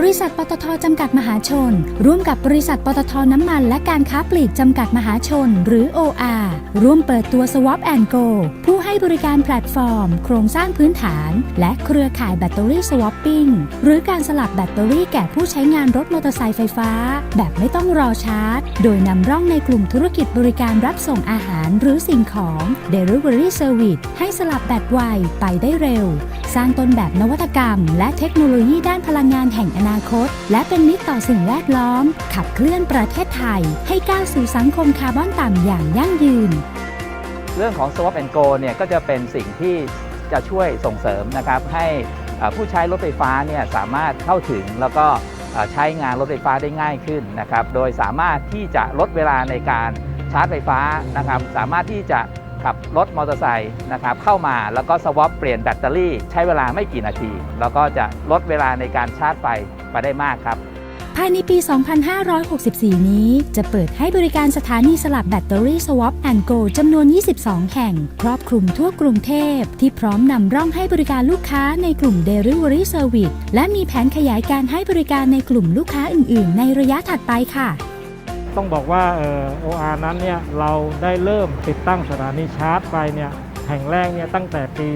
บริษัทปตทจำกัดมหาชน ร่วมกับบริษัทปตทน้ำมัน และการค้าปลีกจำกัดมหาชน หรือ OR ร่วมเปิดตัว Swap Go ผู้ให้บริการแพลตฟอร์ม โครงสร้างพื้นฐาน และเครือข่ายแบตเตอรี่ Swapping หรือการสลับแบตเตอรี่แก่ผู้ใช้งานรถมอเตอร์ไซค์ไฟฟ้า แบบไม่ต้องรอชาร์จ โดยนำร่องในกลุ่มธุรกิจบริการรับส่งอาหารหรือสิ่งของ Delivery Service ให้สลับแบตไวไปได้เร็ว สร้างต้นแบบนวัตกรรม และเทคโนโลยีด้านพลังงานแห่งอนาคต และเป็นมิตรต่อสิ่งแวดล้อม ขับเคลื่อนประเทศไทย ให้ก้าวสู่สังคมคาร์บอนต่ำอย่างยั่งยืน เรื่องของ Swap and Go เนี่ยก็จะเป็นสิ่งที่จะช่วยส่งเสริมนะครับให้ผู้ใช้รถไฟฟ้าเนี่ยสามารถเข้าถึงแล้วก็ใช้งานรถไฟฟ้าได้ง่ายขึ้นนะครับ โดยสามารถที่จะลดเวลาในการชาร์จไฟฟ้านะครับ สามารถที่จะ ขับรถมอเตอร์ไซค์นะครับเข้ามาแล้วก็สวอปเปลี่ยนแบตเตอรี่ใช้เวลาไม่กี่นาที แล้วก็จะลดเวลาในการชาร์จไฟไปได้มากครับ ภายในปี 2564 นี้ จะเปิดให้บริการสถานีสลับแบตเตอรี่ Swap Go จำนวน 22 แห่ง ครอบคลุมทั่วกรุงเทพ ที่พร้อมนำร่องให้บริการลูกค้าในกลุ่ม Delivery Service และมีแผนขยายการให้บริการในกลุ่มลูกค้าอื่น ๆ ในระยะถัดไปค่ะ ต้องบอกว่าเอ่อ OR นั้นเนี่ยเราได้เริ่มติดตั้งสถานีชาร์จไฟเนี่ยแห่งแรกเนี่ยตั้งแต่ปี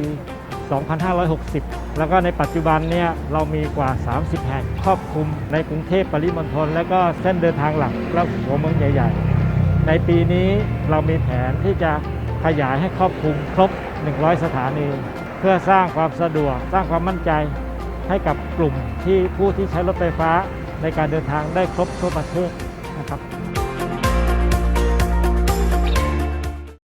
2560 แล้วก็ในปัจจุบันเนี่ยเรามีกว่า 30 แห่งครอบคลุมในกรุงเทพปริมณฑลและก็เส้นเดินทางหลักและหัวเมืองใหญ่ ๆ ในปีนี้เรามีแผนที่จะขยายให้ครอบคลุมครบ 100 สถานี เพื่อสร้างความสะดวก สร้างความมั่นใจให้กับกลุ่มที่ผู้ที่ใช้รถไฟฟ้าในการเดินทางได้ครบทั่วประเทศ นะครับ